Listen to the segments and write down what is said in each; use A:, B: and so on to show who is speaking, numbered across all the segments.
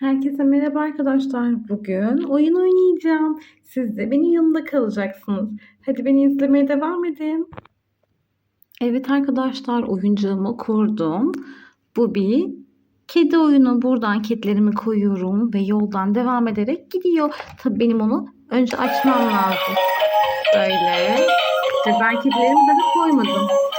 A: Herkese merhaba arkadaşlar. Bugün oyun oynayacağım. Siz de benim yanımda kalacaksınız. Hadi beni izlemeye devam edin. Evet arkadaşlar oyuncağımı kurdum. Bu bir kedi oyunu. Buradan kedilerimi koyuyorum ve yoldan devam ederek gidiyor. Tabii benim onu önce açmam lazım. Böyle. Ve ben kedilerimi daha koymadım.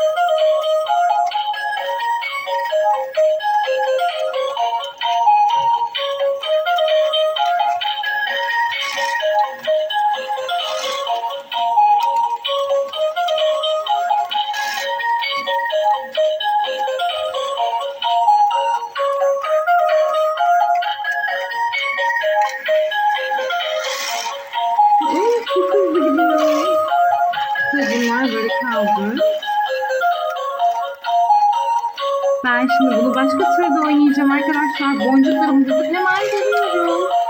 A: Bunlar böyle kaldı. Ben şimdi bunu başka türlü oynayacağım arkadaşlar. Boncuklarım hemen geliyorum.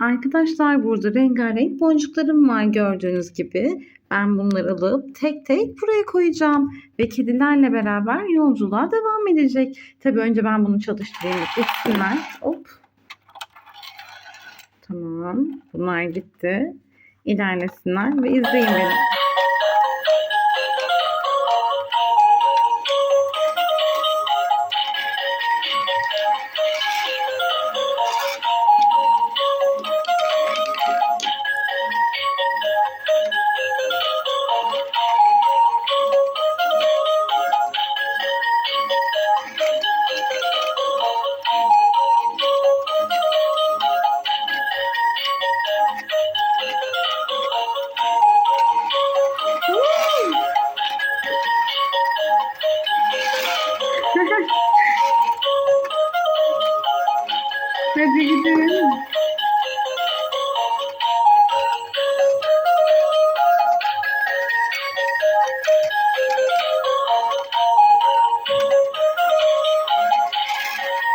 A: Arkadaşlar burada rengarenk boncuklarım var gördüğünüz gibi. Ben bunları alıp tek tek buraya koyacağım. Ve kedilerle beraber yolculuğa devam edecek. Tabii önce ben bunu çalıştırayım. Gitsinler. Hop. Tamam. Bunlar gitti. İlerlesinler ve izleyin beni. Hadi gidelim.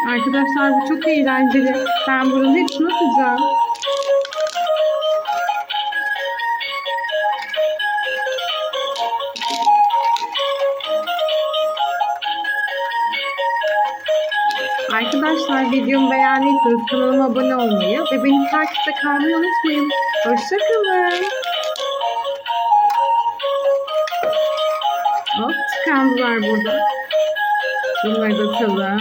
A: Arkadaşlar bu çok eğlenceli. Ben bunun hepsini atacağım. Arkadaşlar videomu beğendiyseniz kanalıma abone olmayı ve beni takipte kalmayı unutmayın. Hoşçakalın. Hop tıkandılar burada. Bunları da atalım.